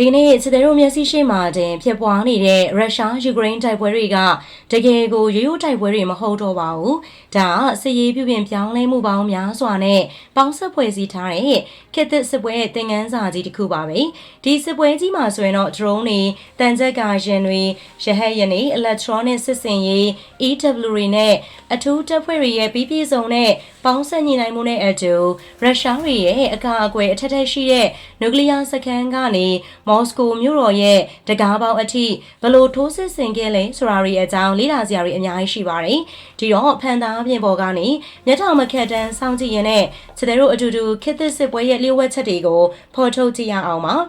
ဒီနေ့စစ်သေးတို့မျက်စိရှိမှတင်ဖြစ်ပွားနေတဲ့ရုရှားယူကရိန်းတိုက်ပွဲတွေကတကယ်ကိုရိုးရိုးတိုက်ပွဲတွေမဟုတ်တော့ပါဘူး။ဒါကစစ်ရေးပြုပြင်ပြောင်းလဲမှုပေါင်းများစွာနဲ့ပေါင်းဆက်ဖွဲ့စည်းထားတဲ့ခေတ်သစ်စစ်ပွဲရဲ့သင်ခန်းစာကြီးတစ်ခုပါပဲ။ဒီစစ်ပွဲကြီးမှာဆိုရင်တော့ drone တွေတန်ကြပ်ကာရင်တွေရဟတ်ယာဉ်တွေ electronic စစ်စင်ရေး EW တွေနဲ့အထူးတပ်ဖွဲ့တွေရဲ့ပြီးပြည့်စုံတဲ့ပေါင်းဆက်ညီနိုင်မှုနဲ့အတူရုရှားတွေရဲ့အကာအကွယ်အထက်ထက်ရှိတဲ့နျူကလ িয়ার စခန်းကနေမော်စကိုမြို့တော်ရဲ့တကားပေါက်အထိဘလို့ထိုးစစ်ဆင်ခဲ့လဲဆိုတာတွေအကြောင်းလေ့လာစရာတွေအများကြီးရှိပါတယ်။ဒီတော့ဖန်သားပြင်ပေါ်ကနေမျက်ထောင်မခက်တန်းစောင့်ကြည့်ရတဲ့ချက်တို့အတူတူခေတ်သစ်စစ်ပွဲရဲ့လျှို့ဝှက်ချက်တွေကိုဖော်ထုတ်ကြည့်ရအောင်ပါ။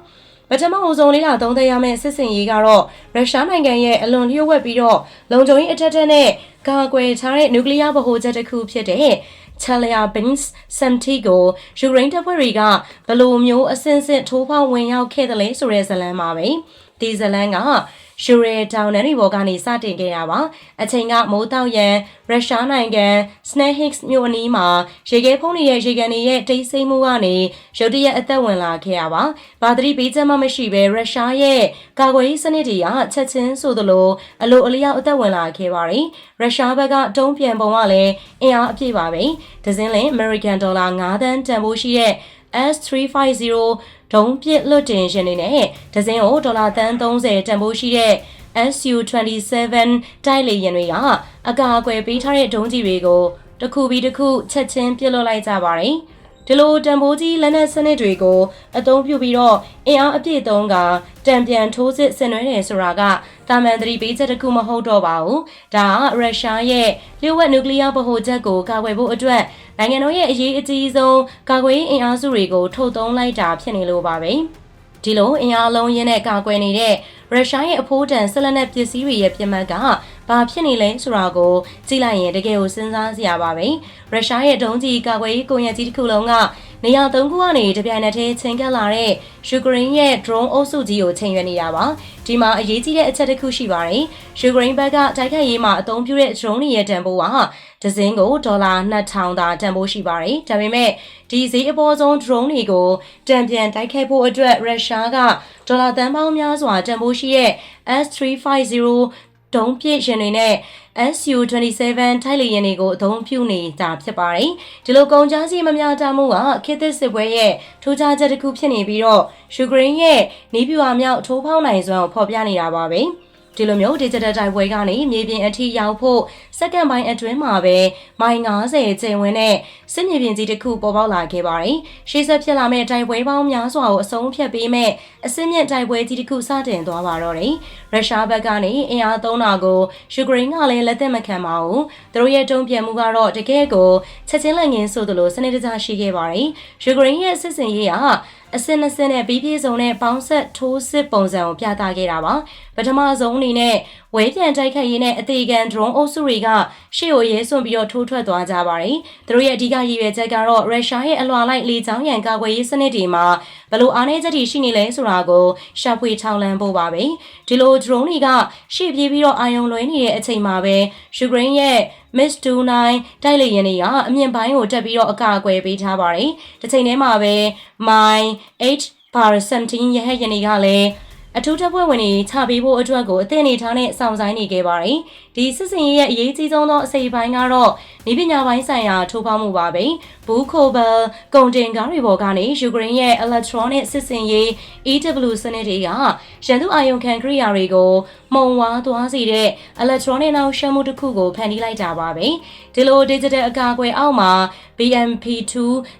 ပထမအဆုံးလေးလာသုံးသပ်ရမယ့်စစ်စင်ရေးကတော့ရုရှားနိုင်ငံရဲ့အလွန်လျှို့ဝှက်ပြီးတော့လုံခြုံရေးအထက်ထက်နဲ့ကာကွယ်ထားတဲ့နျူကလ িয়ার ဗဟိုချက်တစ်ခုဖြစ်တဲ့ Chelyabinsk စမ်တီကိုယူကရိန်းတပ်ဖွဲ့တွေကဘယ်လိုမျိုးအဆင့်ဆင့်ထိုးဖောက်ဝင်ရောက်ခဲ့တယ်လဲဆိုတဲ့ဇလန်းပါပဲဒီဇလန်းက ရှူရဲတောင်နယ်တွေပေါ်ကနေစတင်ခဲ့တာပါအချိန်ကမိုးတောက်ရန်ရုရှားနိုင်ငံစနဲဟစ်မြို့အနီးမှာရေခဲဖုံးနေတဲ့ရေကန်တွေရဲ့တိတ်ဆိတ်မှုကနေရုတ်တရက်အသက်ဝင်လာခဲ့ရပါဘာသတိပေးချက်မှမရှိဘဲရုရှားရဲ့ကာကွယ်ရေးစနစ်တွေကချက်ချင်းဆိုသလိုအလိုအလျောက်အသက်ဝင်လာခဲ့ပါတယ်ရုရှားဘက်ကတုံးပြန်ပုံကလည်းအင်အားအပြည့်ပါပဲဒဇင်းလင် American Dollar 9သန်းတန်ဖိုးရှိတဲ့ S350 ဒုံးပစ်လွတ်တင်ရှင်တွေနဲ့ဒဇင်းကိုဒေါ်လာသန်း30တန်ဖိုးရှိတဲ့ SU27 တိုက်လေယာဉ်တွေကအကာအကွယ်ပေးထားတဲ့ဒုံးကြီးတွေကိုတစ်ခုပြီးတစ်ခုချက်ချင်းပစ်လွတ်လိုက်ကြပါတယ်။ ဒီလိုတံပိုးကြီးလက်နက်စနစ်တွေကိုအသုံးပြုပြီးတော့အင်အားအပြည့်သုံးကတံပြန်ထိုးစစ်ဆင်နွှဲတယ်ဆိုတာကတာမန်သတိပေးချက်တစ်ခုမဟုတ်တော့ပါဘူး။ဒါကရုရှားရဲ့လျှို့ဝှက်နျူကလ িয়ার ဗဟိုချက်ကိုကာကွယ်ဖို့အတွက်နိုင်ငံတော်ရဲ့အရေးအကြီးဆုံးကာကွယ်ရေးအင်အားစုတွေကိုထုတ်သုံးလိုက်တာဖြစ်နေလို့ပါပဲ။ဒီလိုအင်အားလုံးရင်းနဲ့ကာကွယ်နေတဲ့ရုရှားရဲ့အဖိုးတန်ဆက်လက်နဲ့ပစ္စည်းတွေရဲ့ပြစ်မှတ်က ဘာဖြစ်နေလဲဆိုတာကိုကြည့်လိုက်ရင်တကယ်ကိုစဉ်းစားစရာပါပဲရုရှားရဲ့ဒုံးကြီးကာကွယ်ရေးကွန်ရက်ကြီးတစ်ခုလုံးကနေရာသုံးခုကနေတပြိုင်နက်တည်းချိန်ကပ်လာတဲ့ယူကရိန်းရဲ့ drone အုပ်စုကြီးကိုချိန်ရွက်နေတာပါဒီမှာအရေးကြီးတဲ့အချက်တစ်ခုရှိပါတယ်ယူကရိန်းဘက်ကတိုက်ခိုက်ရေးမှာအသုံးပြုတဲ့ drone တွေရဲ့တန်ဖိုးကဒဇင်းကိုဒေါ်လာ2000သာတန်ဖိုးရှိပါတယ်ဒါပေမဲ့ဒီဈေးအပေါ်ဆုံး drone တွေကိုတံပြန်တိုက်ခိုက်ဖို့အတွက်ရုရှားကဒေါ်လာတန်ပေါင်းများစွာတန်ဖိုးရှိတဲ့ S350 ဒုံးပစ်ရင်တွေနဲ့ SU27 ထိုက်လေရင်တွေကိုအသုံးပြုနေတာဖြစ်ပါတယ်။ဒီလိုကုန်ကြမ်းစီမများတာမှုကခေတ်သစ်စစ်ပွဲရဲ့ထူးခြားချက်တစ်ခုဖြစ်နေပြီးတော့ယူကရိန်းရဲ့နေပြူအမြောက်ထိုးဖောက်နိုင်စွမ်းကိုဖော်ပြနေတာပါပဲ။ ဒီလိုမျိုး digital တိုက်ပွဲကနေမြေပြင်အထိရောက်ဖို့စက္ကန့်ပိုင်းအတွင်းမှာပဲမိုင်90ချိန်ဝင်တဲ့စစ်မြေပြင်ကြီးတစ်ခုပေါ်ပေါက်လာခဲ့ပါတယ်။ရှေ့ဆက်ဖြစ်လာမယ့်တိုက်ပွဲပေါင်းများစွာကိုအဆုံးဖြတ်ပေးမဲ့အစင်းမြင့်တိုက်ပွဲကြီးတစ်ခုစတင်သွားပါတော့တယ်။ရုရှားဘက်ကနေအင်အားသုံးတာကိုယူကရိန်းကလည်းလက်သက်မခံပါဘူး။သူတို့ရဲ့တုံ့ပြန်မှုကတော့တကယ်ကိုချက်ချင်းလက်ငင်းဆိုသလိုစနစ်တကျရှိခဲ့ပါတယ်။ယူကရိန်းရဲ့စစ်စင်ရေးက အစင်အစင်နဲ့ပြီးပြည့်စုံတဲ့ပေါင်းဆက်ထိုးစစ်ပုံစံကိုပြသခဲ့တာပါပထမဆုံးအနေနဲ့ဝဲပြန်တိုက်ခိုက်ရင်းနဲ့အသေးခံ drone အုပ်စုတွေကရှေ့ကိုရဲစွန့်ပြီးတော့ထိုးထွက်သွားကြပါတယ်သူတို့ရဲ့အဓိကရည်ရွယ်ချက်ကတော့ရုရှားရဲ့အလွာလိုက်လေကြောင်းရန်ကာကွယ်ရေးစနစ်တွေမှာဘလို့အားနည်းချက်တွေရှိနေလဲဆိုတာကိုရှာဖွေထောက်လှမ်းဖို့ပါပဲဒီလို drone တွေကရှေ့ပြေးပြီးတော့အာယုံလွှဲနေတဲ့အချိန်မှာပဲယူကရိန်းရဲ့ Miss 29တိုက်လေယာဉ်တွေကအမြင့်ပိုင်းကိုတက်ပြီးတော့အကာအကွယ်ပေးထားပါတယ်။တစ်ချိန်တည်းမှာပဲ My 8 Bar 17ရဟတ်ယာဉ်တွေကလည်း အထူးတပ်ဖွဲ့ဝင်တွေချပေးဖို့အတွက်ကိုအသင့်နေထားနဲ့စောင့်ဆိုင်နေခဲ့ပါတယ်။ဒီစစ်စင်ရေးရဲ့အရေးကြီးဆုံးသောအစိပ်ပိုင်းကတော့ဤပညာပိုင်းဆိုင်ရာထိုးဖောက်မှုပါပဲ။ဘူခိုဘယ်ကုန်တင်ကားတွေပေါ်ကနေယူကရိန်းရဲ့ electronic စစ်စင်ရေး EW စနစ်တွေကရန်သူအာယုံခံကိရိယာတွေကိုမှုံဝါသွားစေတဲ့ electronic နောက်ရှမ်းမှုတစ်ခုကိုဖန်တီးလိုက်တာပါပဲ။ဒီလို digital အကာအကွယ်အောက်မှာ BMP2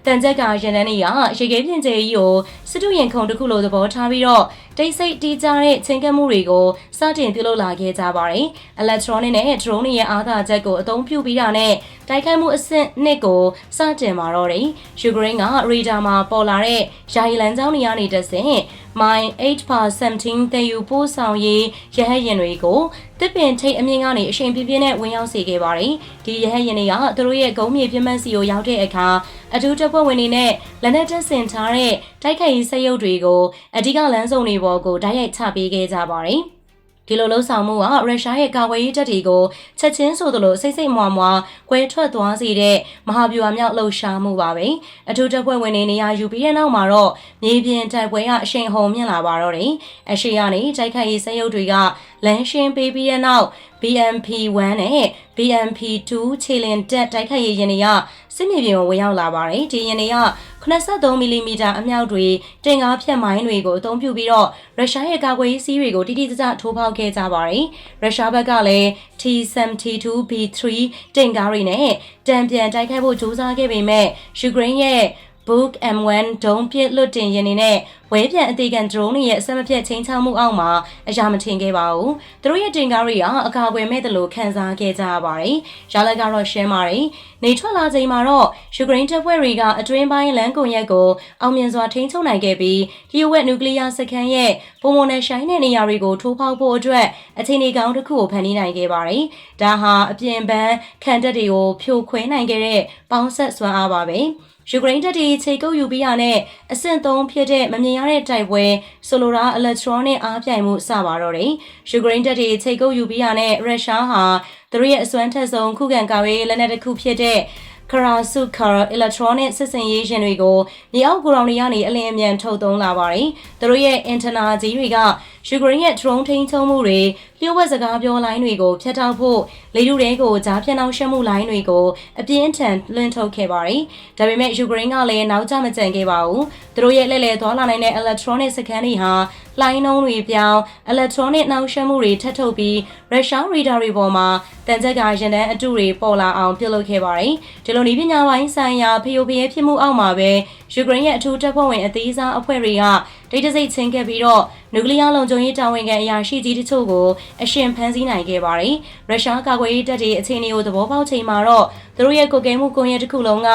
တန်ကြက်ကရန်တန်းတွေကရေခဲပြင်ကျဲကြီးကိုစစ်တူရင်ခုံတစ်ခုလိုသဘောထားပြီးတော့တိတ်ဆိတ်တီးကြတဲ့ချင်းကပ်မှုတွေကိုစတင်ပြုလုပ်လာခဲ့ကြပါတယ်။ electronic နဲ့ drone ရဲ့အားသာချက်ကိုအသုံးပြုပြီးတာနဲ့တိုက်ခိုက်မှုအဆင့်နှစ်ကိုစတင်มาတော့တယ်။ယူကရိန်းကရေဒါမှာပေါ်လာတဲ့ယာယီလန်ကြောင်းတွေကနေတဆင့် မိုင်8/17တည်ယူပို့ဆောင်ရေးရဟတ်ယာဉ်တွေကိုတစ်ပင်ထိတ်အမြင့်ကနေအရှိန်ပြင်းပြင်းနဲ့ဝင်ရောက်စေခဲ့ပါတယ်။ဒီရဟတ်ယာဉ်တွေကသူတို့ရဲ့ဂုံးမြေပြင်းမှန်းစီကိုရောက်တဲ့အခါအထူးတပ်ဖွဲ့ဝင်တွေနဲ့လက်နက်တပ်ဆင်ထားတဲ့တိုက်ခိုက်ရေးစက်ရုပ်တွေကိုအဓိကလမ်းစုံတွေပေါ်ကိုတိုက်ရိုက်ချပေးခဲ့ကြပါတယ်။ ဒီလိုလှုံ့ဆော်မှုကရုရှားရဲ့ကာကွယ်ရေးတပ်တွေကိုချက်ချင်းဆိုသလိုစိတ်စိတ်မွာမွာကွဲထွက်သွားစေတဲ့မဟာဗျူဟာမြောက်လှုပ်ရှားမှုပါပဲအထူးတပ်ဖွဲ့ဝင်တွေနေရာယူပြီးတဲ့နောက်မှာတော့မြေပြင်တိုက်ပွဲကအရှိန်ဟုန်မြင့်လာပါတော့တယ်အရှိကနေတိုက်ခိုက်ရေးစက်ရုပ်တွေက လမ်းရှင်းပေးပြီးတဲ့နောက် BMP1 နဲ့ BMP2 ခြေလင်တက်တိုက်ခိုက်ရေးရင်တွေကစစ်မြေပြင်ကိုဝင်ရောက်လာပါတယ်ဒီရင်တွေက83မီလီမီတာအမြောက်တွေတင်ကားဖြတ်မိုင်းတွေကိုအသုံးပြုပြီးတော့ရုရှားရဲ့ကာကွယ်ရေးစီးတွေကိုတိတိကျကျထိုးဖောက်ခဲ့ကြပါတယ်ရုရှားဘက်ကလည်း T72B3 တင်ကားတွေနဲ့တံပြန်တိုက်ခိုက်ဖို့ကြိုးစားခဲ့ပေမဲ့ယူကရိန်းရဲ့ Book M1 ဒုံးပစ်လွတ်တင်ရင်နေနဲ့ဝဲပြန်အသေးခံ drone တွေရဲ့အဆက်မပြတ်ချင်းချောက်မှုအောက်မှာအရာမထင်ခဲ့ပါဘူး။သူတို့ရဲ့တင်ကားတွေကအကာအကွယ်မဲ့တယ်လို့ခံစားခဲ့ကြရပါတယ်။ရလက်ကတော့ရှင်းပါတယ်။နေထွက်လာချိန်မှာတော့ယူကရိန်းတပ်ဖွဲ့တွေကအတွင်းပိုင်းလမ်းကွန်ရက်ကိုအောင်မြင်စွာထိန်းချုပ်နိုင်ခဲ့ပြီးလျှို့ဝှက်နျူကလ িয়ার စခန်းရဲ့ပုံမနဲ့ရှိုင်းတဲ့နေရာတွေကိုထိုးဖောက်ဖို့အတွက်အခြေအနေကောင်းတစ်ခုကိုဖန်တီးနိုင်ခဲ့ပါတယ်။ဒါဟာအပြင်ပန်းခံတပ်တွေကိုဖြိုခွဲနိုင်ခဲ့တဲ့ပေါင်းဆက်စွမ်းအားပါပဲ။ ယူကရိန်းတပ်တွေခြေကုပ်ယူပြီးရတဲ့အဆင့်3ဖြစ်တဲ့မမြင်ရတဲ့တိုက်ပွဲဆိုလိုတာအီလက်ထရောနစ်အားပြိုင်မှုစပါတော့တယ်။ယူကရိန်းတပ်တွေခြေကုပ်ယူပြီးရတဲ့ရုရှားဟာသူတို့ရဲ့အစွမ်းထက်ဆုံးခုခံကာကွယ်ရေးလက်နက်တစ်ခုဖြစ်တဲ့ခရာစုခါအီလက်ထရောနစ်စစ်စင်ရေးရှင်တွေကိုမြေအောက်ကိုရောင်တွေကနေအလင်းအမြန်ထုတ်သုံးလာပါတယ်။သူတို့ရဲ့အင်တာနာကြီးတွေကယူကရိန်းရဲ့ drone ထိန်းချုပ်မှုတွေလျှို့ဝှက်စကားပြောလိုင်းတွေကိုဖျက်တောက်ဖို့လေထုတွေကိုကြားဖြတ်နှောက်ယှက်မှုလိုင်းတွေကိုအပြင်းထန်လွှင့်ထုတ်ခဲ့ပါတယ်။ဒါပေမဲ့ယူကရိန်းကလည်းနောက်ကျမကျန်ခဲ့ပါဘူး။သူတို့ရဲ့လှည့်လည်သွားလာနိုင်တဲ့ electronic စခန်းတွေဟာလိုင်းနှုံးတွေပြောင်း electronic နှောက်ယှက်မှုတွေထပ်ထုတ်ပြီး Russian radar တွေပေါ်မှာတန်ကြက်ကရင်တန်းအတုတွေပေါ်လာအောင်ပြုလုပ်ခဲ့ပါတယ်။ဒီလိုနည်းပညာပိုင်းဆိုင်ရာဖျို့ဖျဲဖြစ်မှုအောက်မှာပဲ ယူကရိန်းရဲ့အထူးတပ်ဖွဲ့ဝင်အသေးစားအဖွဲ့တွေကဒိတ်တစိတ်ချင်းခဲ့ပြီးတော့နျူကလ িয়ার လုံခြုံရေးတာဝန်ခံအရာရှိကြီးတချို့ကိုအရှင်ဖမ်းဆီးနိုင်ခဲ့ပါတယ်။ရုရှားကာကွယ်ရေးတပ်တွေအခြေအနေကိုသဘောပေါက်ချိန်မှာတော့သူတို့ရဲ့ကိုကဲမှုကွန်ရက်တစ်ခုလုံးက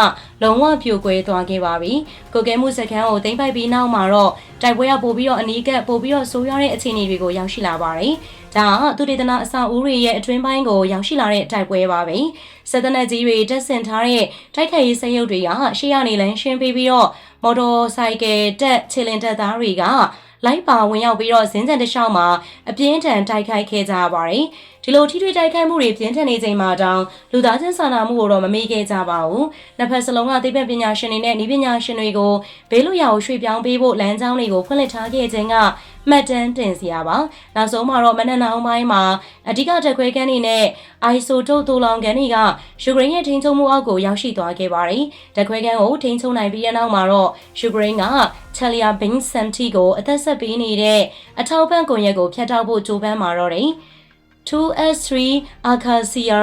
လုံးဝပြိုကွဲသွားခဲ့ပါပြီ။ကိုကဲမှုစခန်းကိုသိမ်းပိုက်ပြီးနောက်မှာတော့တိုက်ပွဲရပို့ပြီးတော့အနီးကပ်ပို့ပြီးတော့ဆိုးရွားတဲ့အခြေအနေတွေကိုရောက်ရှိလာပါတယ်။ ဒါကသူတေသနာအဆောက်အဦတွေရဲ့အတွင်းပိုင်းကိုရောက်ရှိလာတဲ့တိုက်ပွဲပါပဲ။စစ်တပ်ကြီးတွေတက်ဆင်ထားတဲ့တိုက်ခိုက်ရေးစက်ရုပ်တွေကရှေ့ရနေလန်းရှင်းပေးပြီးတော့မော်တော်ဆိုင်ကယ်တက်ခြေလင်တက်သားတွေကလိုက်ပါဝင်ရောက်ပြီးတော့ဇင်းကြံတစ်လျှောက်မှာအပြင်းထန်တိုက်ခိုက်ခဲ့ကြရပါတယ်။ ဒီလိုထိထွေတိုက်ခိုက်မှုတွေပြင်းထန်နေချိန်မှာတောင်လူသားချင်းစာနာမှုကိုတော့မမေ့ခဲ့ကြပါဘူး။နှစ်ဖက်စလုံးကသိပ္ပံပညာရှင်တွေနဲ့ဤပညာရှင်တွေကိုဘေးလွတ်ရာကိုရွှေ့ပြောင်းပေးဖို့လမ်းကြောင်းတွေကိုဖွင့်လှစ်ထားခဲ့ခြင်းကမှတ်တမ်းတင်စရာပါ။နောက်ဆုံးမှာတော့မနက်နှောင်းပိုင်းမှာအဓိကတက်ခွဲကန်းတွေနဲ့အိုင်ဆိုတုတ်တူလောင်ကန်တွေကယူကရိန်းရဲ့ထိန်းချုပ်မှုအောက်ကိုရောက်ရှိသွားခဲ့ပါတယ်။တက်ခွဲကန်းကိုထိန်းချုပ်နိုင်ပြီးတဲ့နောက်မှာတော့ယူကရိန်းကချယ်လီယာဘင်းစမ်တီကိုအသက်ဆက်ပေးနေတဲ့အထောက်ပံ့ကွန်ရက်ကိုဖျက်တောက်ဖို့ကြိုးပမ်းမှာတော့တယ်။ 2S3 Acacia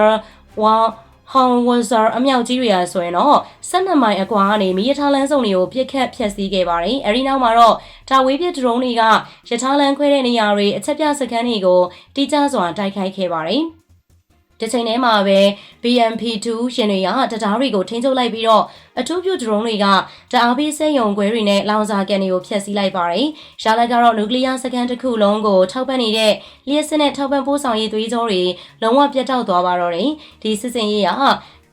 1ဟောင်ဝဇာအမြောက်ကြီးတွေရာဆိုရင်တော့12မိုင်အကွာကနေမီးရထားလမ်းစုံတွေကိုပြစ်ခတ်ဖျက်ဆီးခဲ့ပါတယ်။အဲဒီနောက်မှာတော့တာဝေးပြဒရုန်းတွေကရထားလမ်းခွဲတဲ့နေရာတွေအချက်ပြစခန်းတွေကိုတိကျစွာတိုက်ခိုက်ခဲ့ပါတယ်။ ဒီချိန်ထဲမှာပဲ BMP2 ရှင်တွေကတံတားတွေကိုထိန်းချုပ်လိုက်ပြီးတော့အထူးပြုဒရုန်းတွေကတအားပေးစက်ရုံခွဲတွေနဲ့လောင်စာကန်တွေကိုဖျက်ဆီးလိုက်ပါတယ်။ရှားလက်ကတော့နျူကလ িয়ার စကန်တစ်ခုလုံးကိုထောက်ပံ့နေတဲ့လျှက်စစ်နဲ့ထောက်ပံ့ပို့ဆောင်ရေးသွေးကြောတွေလုံးဝပြတ်တောက်သွားပါတော့တယ်။ဒီစစ်စင်ရေးက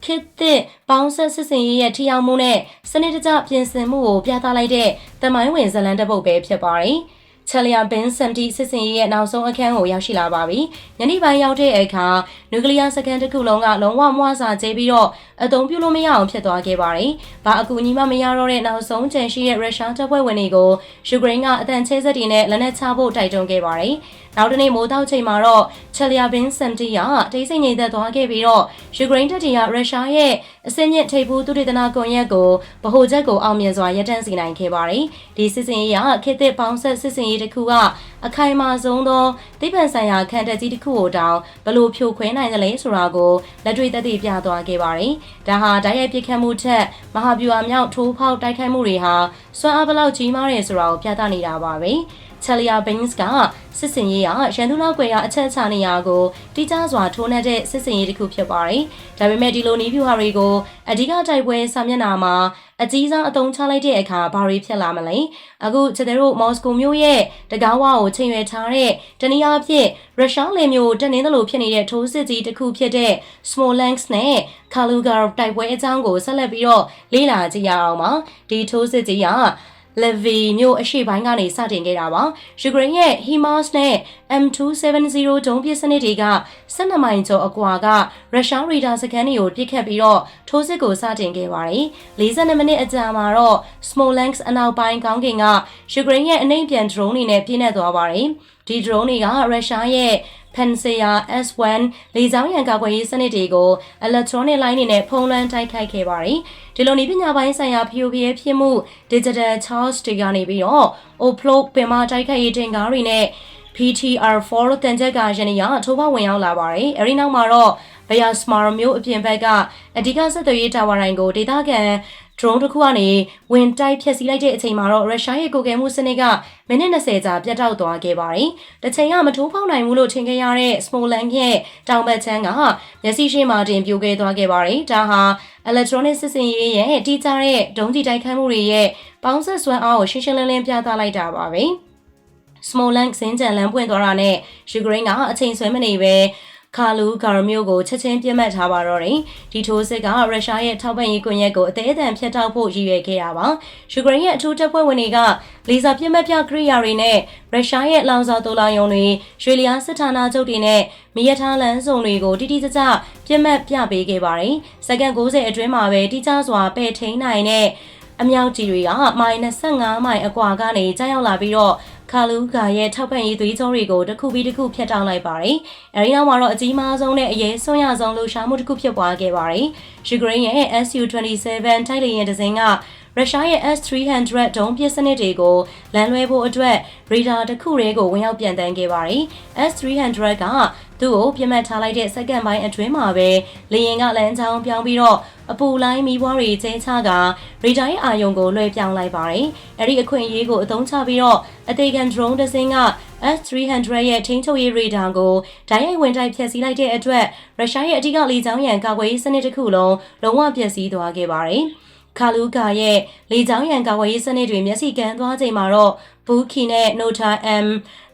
ခေတ်သစ်ပေါင်းဆက်စစ်စင်ရေးရဲ့ထိရောက်မှုနဲ့စနစ်တကျပြင်ဆင်မှုကိုပြသလိုက်တဲ့တမိုင်းဝင်ဇလန်တစ်ပုဒ်ပဲဖြစ်ပါတယ်။ ချယ်လီယာဘင်းစန်တီစစ်စင်ရေးရဲ့နောက်ဆုံးအခန်းကိုရောက်ရှိလာပါပြီ။ညနေပိုင်းရောက်တဲ့အခါနျူကလ িয়ার စကန်တစ်ခုလုံးကလုံးဝမွှစာကျဲပြီးတော့အသုံးပြုလို့မရအောင်ဖြစ်သွားခဲ့ပါတယ်။ဘာအကူအညီမှမရတော့တဲ့နောက်ဆုံးချန်ရှိတဲ့ရုရှားတပ်ဖွဲ့ဝင်တွေကိုယူကရိန်းကအတန်ချဲဆက်တွေနဲ့လက်နက်ချဖို့တိုက်တွန်းခဲ့ပါတယ်။နောက်တနေ့မိုးတောက်ချိန်မှာတော့ချယ်လီယာဘင်းစန်တီကတိတ်ဆိတ်ငြိမ်သက်သွားခဲ့ပြီးတော့ယူကရိန်းတပ်တွေကရုရှားရဲ့အစင်းမြင့်ထိပ်ဖူးသူတေသနာကွန်ရက်ကိုဗဟိုချက်ကိုအောင်မြင်စွာရပ်တန့်စီနိုင်ခဲ့ပါတယ်။ဒီစစ်စင်ရေးကခေတ်သစ်ပေါင်းဆက်စစ်စင်ရေးတစ်ခုကအခိုင်အမာဆုံးသောသိပ္ပံဆိုင်ရာခံတပ်ကြီးတစ်ခုကိုတောင်ဘလို့ဖြိုခွဲနိုင်သလဲဆိုတာကိုလက်တွေ့သက်သေပြသွားခဲ့ပါတယ်။ဒါဟာတိုက်ရိုက်ပစ်ခတ်မှုထက်မဟာဗျူဟာမြောက်ထိုးဖောက်တိုက်ခိုက်မှုတွေဟာစွမ်းအားဘလောက်ကြီးမားတယ်ဆိုတာကိုပြသနေတာပါပဲ။ Chelia Baines ကစစ်စင်ရေးရရန်သူနောက်ွယ်ရအချက်ချနေရာကိုတိကျစွာထိုးနှက်တဲ့စစ်စင်ရေးတစ်ခုဖြစ်ပါတယ်။ဒါပေမဲ့ဒီလိုနီးဗျူဟာတွေကိုအဓိကတိုက်ပွဲစာမျက်နှာမှာအကြီးစားအသုံးချလိုက်တဲ့အခါဘာတွေဖြစ်လာမလဲ။အခုကျတဲ့မော်စကိုမြို့ရဲ့တကားဝါကိုချိန်ရွယ်ထားတဲ့တနည်းအားဖြင့်ရုရှားလေမျိုးတက်နေသလိုဖြစ်နေတဲ့ထိုးစစ်ကြီးတစ်ခုဖြစ်တဲ့ Smolensk နဲ့ Kaluga တိုက်ပွဲအကြောင်းကိုဆက်လက်ပြီးတော့လေ့လာကြည့်ရအောင်ပါ။ဒီထိုးစစ်ကြီးက Levy မြို့အရှေ့ပိုင်းကနေစတင်ခဲ့တာပါ။ယူကရိန်းရဲ့ HIMARS နဲ့ M270 ဒုံးပစ်စနစ်တွေက12မိုင်ကျော်အကွာကရုရှားရေဒါစခန်းတွေကိုပစ်ခတ်ပြီးတော့ထိုးစစ်ကိုစတင်ခဲ့ပါတယ်။42မိနစ်အကြာမှာတော့ Smolensk အနောက်ပိုင်းကောင်းကင်ကယူကရိန်းရဲ့အနှိမ့်ပြန် drone တွေနဲ့ပြည့်နေသွားပါတယ်။ဒီ drone တွေကရုရှားရဲ့ Pantsir S1 လေကြောင်းရန်ကာကွယ်ရေးစနစ်တွေကို electronic line တွေနဲ့ဖုံးလွှမ်းတိုက်ခိုက်ခဲ့ပါတယ်။ဒီလိုနည်းပညာပိုင်းဆိုင်ရာဖျို့ဖျဲဖြစ်မှု digital charge တွေကနေပြီးတော့ offload ပင်မတိုက်ခိုက်ရေးတင်ကားတွေနဲ့ PTR4 တန်ကြက်ကရန်ရထိုးပေါဝင်ရောက်လာပါတယ်။အဲဒီနောက်မှာတော့ Bayasmar မျိုးအပြင်ဘက်ကအဓိကဆက်သွယ်ရေးတာဝါတိုင်းကိုဒေသခံ drone တစ်ခုကနေဝင်တိုက်ဖျက်ဆီးလိုက်တဲ့အချိန်မှာတော့ရုရှားရဲ့ကိုကဲမှုစနစ်ကမိနစ်20ကြာပြတ်တောက်သွားခဲ့ပါတယ်။တစ်ချိန်ကမထိုးဖောက်နိုင်ဘူးလို့ထင်ခဲ့ရတဲ့ Smolensk ရဲ့တောင်ဘက်ချမ်းကမျက်စိရှိမှတင်ပြိုခဲ့သွားခဲ့ပါတယ်။ဒါဟာ electronic စစ်စင်ရေးရဲ့တိကျတဲ့ဒုံးကျည်တိုက်ခိုက်မှုတွေရဲ့ပေါင်းဆက်စွမ်းအားကိုရှင်းရှင်းလင်းလင်းပြသလိုက်တာပါပဲ။ Smolensk စင်းကြံလမ်းပွင့်သွားတာနဲ့ယူကရိန်းကအချိန်ဆွဲမနေပဲ ခါလူဂါရမျိုးကိုချက်ချင်းပြစ်မှတ်ထားပါတော့တယ်။ဒီထိုးစစ်ကရုရှားရဲ့ထောက်ပံ့ရေးကွန်ရက်ကိုအသေးအတန်ဖျက်တောက်ဖို့ရည်ရွယ်ခဲ့တာပါ။ယူကရိန်းရဲ့အထူးတပ်ဖွဲ့ဝင်တွေကလေဆာပြစ်မှတ်ပြကရိယာတွေနဲ့ရုရှားရဲ့လောင်စာတိုလာယုံတွေရွှေလျားစစ်ဌာနချုပ်တွေနဲ့မိရထားလန်းစုံတွေကိုတိတိကျကျပြစ်မှတ်ပြပေးခဲ့ပါတယ်။စက္ကန့်60အတွင်းမှာပဲတိကျစွာပယ်ထိန်နိုင်တဲ့အမြောက်ကြီးတွေကမိုင်25မိုင်အကွာကနေကြားရောက်လာပြီးတော့ ခါလူးကာရဲ့ထောက်ပံ့ရေးသွေးကြောတွေကိုတစ်ခုပြီးတစ်ခုဖျက်တောက်လိုက်ပါတယ်။အဲဒီနောက်မှာတော့အကြီးမားဆုံးနဲ့အရေးဆွံ့ရဆုံးလှူရှားမှုတစ်ခုဖြစ်ပွားခဲ့ပါတယ်။ယူကရိန်းရဲ့ SU-27 တိုက်လေယာဉ်တစ်စင်းက ရုရှားရဲ့ S300 ဒုံးပစ်စနစ်တွေကိုလမ်းလွဲဖို့အတွက်ရေဒါတစ်ခုတည်းကိုဝင်ရောက်ပြန်တန်းခဲ့ပါတယ်။ S300 ကသူ့ကိုပြတ်မှတ်ထားလိုက်တဲ့စက္ကန့်ပိုင်းအတွင်းမှာပဲလေယာဉ်ကလမ်းကြောင်းပြောင်းပြီးတော့အပူလိုင်းမီးပွားတွေကျင်းချကရေဒါရဲ့အာရုံကိုလွှဲပြောင်းလိုက်ပါတယ်။အဲဒီအခွင့်အရေးကိုအသုံးချပြီးတော့အသေးခံ drone တစ်စင်းက S300 ရဲ့ထိန်းချုပ်ရေးရေဒါကိုဓာတ်ရိုက်ဝင်တိုက်ဖျက်ဆီးလိုက်တဲ့အတွက်ရုရှားရဲ့အထူးလေကြောင်းရန်ကာကွယ်ရေးစနစ်တစ်ခုလုံးလုံးဝပျက်စီးသွားခဲ့ပါတယ်။ ခါလူကာရဲ့လေကြောင်းရန်ကာဝယ်ရေးစနစ်တွေမျက်စိကန်းသွားချိန်မှာတော့ဘူခီနဲ့ Nota M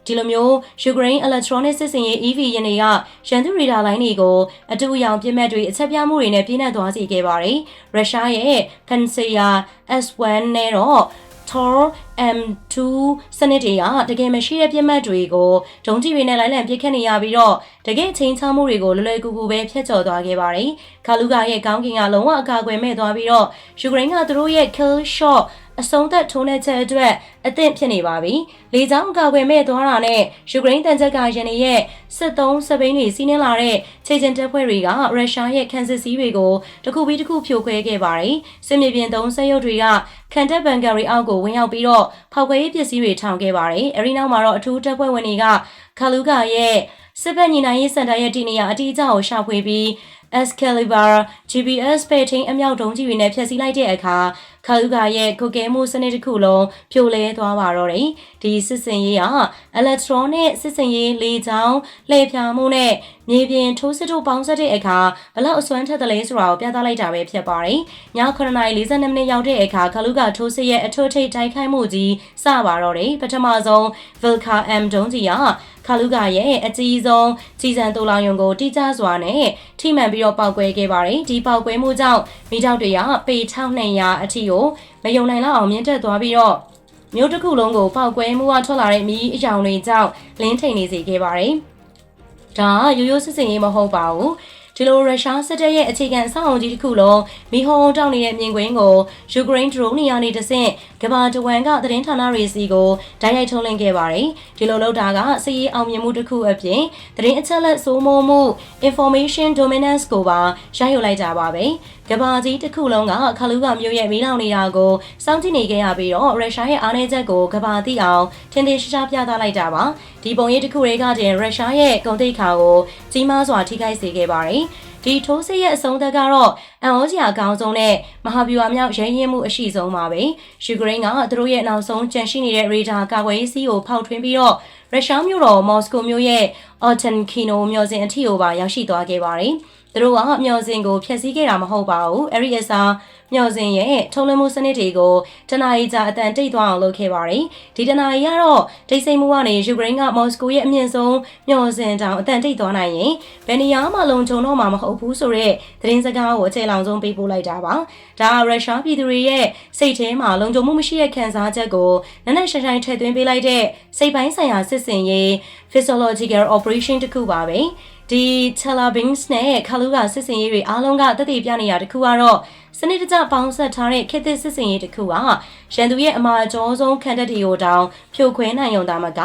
ဒီလိုမျိုးယူကရိန်း electronic စစ်စင်ရေး EV ယာဉ်တွေကရန်သူရေဒါလိုင်းတွေကိုအတူအယောင်ပြစ်မှတ်တွေအချက်ပြမှုတွေနဲ့ပြည့်နှက်သွားစေခဲ့ပါတယ်။ရုရှားရဲ့ Pantsir S1 နဲ့တော့ Tor M2 စနစ်တွေကတကယ်မရှိတဲ့ပြစ်မှတ်တွေကိုဒုံးကျည်တွေနဲ့လိုက်လံပစ်ခတ်နေရပြီးတော့တကယ်ချင်းချမှုတွေကိုလွယ်လွယ်ကူကူပဲဖျက်ချော်သွားခဲ့ပါတယ်။ခါလူကရဲ့ကောင်းကင်ကလုံးဝအကာအကွယ်မဲ့သွားပြီးတော့ယူကရိန်းကသူတို့ရဲ့ kill shot အဆုံးသက်ထိုးနှက်ချက်အတွက်အသင့်ဖြစ်နေပါပြီ။လေကြောင်းကာကွယ်မဲ့သွားတာနဲ့ယူကရိန်းတန်ချက်ကရန်ရဲ့စစ်သုံးစပိန်တွေစီးနှင်းလာတဲ့ခြေကျင်တပ်ဖွဲ့တွေကရုရှားရဲ့ခံစစ်စည်းတွေကိုတစ်ခုပြီးတစ်ခုဖြိုခွဲခဲ့ပါတယ်။စစ်မြေပြင်သုံးစက်ရုပ်တွေကခံတပ်ဘန်ကာရီအောက်ကိုဝင်ရောက်ပြီးတော့ဖောက်ခွဲရေးပစ္စည်းတွေထောင်ခဲ့ပါတယ်။အဲဒီနောက်မှာတော့အထူးတပ်ဖွဲ့ဝင်တွေကခါလူကာရဲ့စစ်ဘက်ညီနိုင်ရေးစင်တာရဲ့တည်နေရာအတိအကျကိုရှာဖွေပြီး Excalibur GPS ပဲထင်းအမြောက်တုံးကြီးတွေနဲ့ဖျက်ဆီးလိုက်တဲ့အခါ ခါလူကာရဲ့ကုကဲမှုစနစ်တစ်ခုလုံးပြိုလဲသွားပါတော့တယ်။ဒီစစ်စင်ရေးက electronic စစ်စင်ရေးလေကြောင်းလှည့်ဖြာမှုနဲ့မြေပြင်ထိုးစစ်တို့ပေါင်းစပ်တဲ့အခါဘလောက်အစွမ်းထက်တယ်လဲဆိုတာကိုပြသလိုက်တာပဲဖြစ်ပါတယ်။ည9:42မိနစ်ရောက်တဲ့အခါခါလူကာထိုးစစ်ရဲ့အထွတ်ထိပ်တိုက်ခိုက်မှုကြီးစပါတော့တယ်။ပထမဆုံး Vilka M ဒုံးကြီးကခါလူကာရဲ့အကြီးဆုံးကြီးစံတူလောင်ယုံကိုတိကျစွာနဲ့ထိမှန်ပြီးတော့ပောက်ကွဲခဲ့ပါတယ်။ဒီပောက်ကွဲမှုကြောင့်မိတောက်တွေကပေ1200အထိကိုမယုံနိုင်လောက်အောင်မြင့်တက်သွားပြီးတော့မြို့တစ်ခုလုံးကိုပောက်ကွဲမှုကထွက်လာတဲ့မီးအယောင်တွေကြောင့်လင်းထိန်နေစေခဲ့ပါတယ်။ဒါရိုးရိုးစစ်စင်ရေးမဟုတ်ပါဘူး။ဒီလိုရုရှားစစ်တပ်ရဲ့အခြေခံအဆောက်အုံကြီးတစ်ခုလုံးမိဟုံးတောက်နေတဲ့မြင်ကွင်းကိုယူကရိန်းဒရုန်းတွေကနေတဆင့်ကမ္ဘာတဝန်းကသတင်းဌာနတွေစီကိုဓာတ်ရိုက်ထုတ်လွှင့်ခဲ့ပါတယ်။ဒီလိုလုပ်တာကစီးရေးအောင်မြင်မှုတစ်ခုအပြင်သတင်းအချက်အလက်စိုးမိုးမှု information dominance ကိုပါရယူလိုက်ကြပါပဲ။ ကမ္ဘာကြီးတစ်ခုလုံးကခလူးကမျိုးရဲ့မီးလောင်နေတာကိုစောင့်ကြည့်နေခဲ့ရပြီးတော့ရုရှားရဲ့အားနည်းချက်ကိုကမ္ဘာသိအောင်ထင်ထင်ရှားရှားပြသလိုက်တာပါဒီပုံရိပ်တစ်ခုတွေကတင်ရုရှားရဲ့ကုန်သိက္ခာကိုကြီးမားစွာထိခိုက်စေခဲ့ပါတယ်ဒီထိုးစစ်ရဲ့အဆုံးသက်ကတော့အန်အိုဂျီအကောင်းဆုံးနဲ့မဟာဗျူဟာမြောက်ရင်းရင်မှုအရှိဆုံးပါပဲယူကရိန်းကသူတို့ရဲ့နောက်ဆုံးကြန့်ရှိနေတဲ့ရေဒါကာကွယ်ရေးစီးကိုဖောက်ထွင်းပြီးတော့ရုရှားမြို့တော်မော်စကိုမြို့ရဲ့အော်တန်ကီနိုမြို့စဉ်အထိကိုပါရောက်ရှိသွားခဲ့ပါတယ်။ဒ သူတို့ကမျော်စင်ကိုဖျက်ဆီးခဲ့တာမဟုတ်ပါဘူးအဲ့ဒီအစားမျော်စင်ရဲ့ထုံးလွှင့်မှုစနစ်တွေကိုတနအီကြာအတန်တိတ်သွားအောင်လုပ်ခဲ့ပါတယ်ဒီတနအီကတော့ဒိတ်စိမ်မှုကနေယူကရိန်းကမော်စကိုရဲ့အမြင့်ဆုံးမျော်စင်တောင်အတန်တိတ်သွားနိုင်ရင်ဘယ်နေရာမှလုံခြုံတော့မှာမဟုတ်ဘူးဆိုတော့သတင်းစကားကိုအခြေလောင်ဆုံးပေးပို့လိုက်တာပါဒါကရုရှားပြည်သူတွေရဲ့စိတ်ထဲမှာလုံခြုံမှုမရှိတဲ့ခံစားချက်ကိုနက်နက်ရှိုင်းရှိုင်းထည့်သွင်းပေးလိုက်တဲ့စိတ်ပိုင်းဆိုင်ရာစစ်စင်ရေး physiological operation တစ်ခုပါပဲ ဒီ Chelabins နဲ့ခါလူကစစ်စင်ရေးတွေအားလုံးကတည်တည်ပြနေရတစ်ခုကတော့စနစ်တကျပေါင်းဆက်ထားတဲ့ခေတ်သစ်စစ်စင်ရေးတစ်ခုကရန်သူရဲ့အမှာအကျော်ဆုံးခံတပ်တွေကိုတောင်ဖြိုခွင်းနိုင်ုံသားမက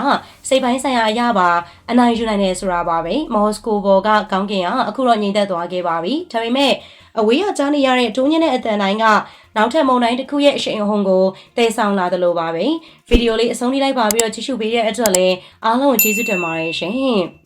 စိတ်ပိုင်းဆိုင်ရာအရာပါအနိုင်ယူနိုင်တယ်ဆိုတာပါပဲမော်စကိုဘော်ကကောင်းကင်ကအခုတော့ငြိမ်သက်သွားခဲ့ပါပြီဒါပေမဲ့အဝေးကကြားနေရတဲ့တိုးညင်းတဲ့အတန်တိုင်းကနောက်ထပ်မုံတိုင်းတစ်ခုရဲ့အရှိန်အဟုန်ကိုတည်ဆောင်လာသလိုပါပဲဗီဒီယိုလေးအဆုံးထိလိုက်ပါပြီးတော့ကြည့်ရှုပေးတဲ့အတွက်လည်းအားလုံးကိုကျေးဇူးတင်ပါတယ်ရှင်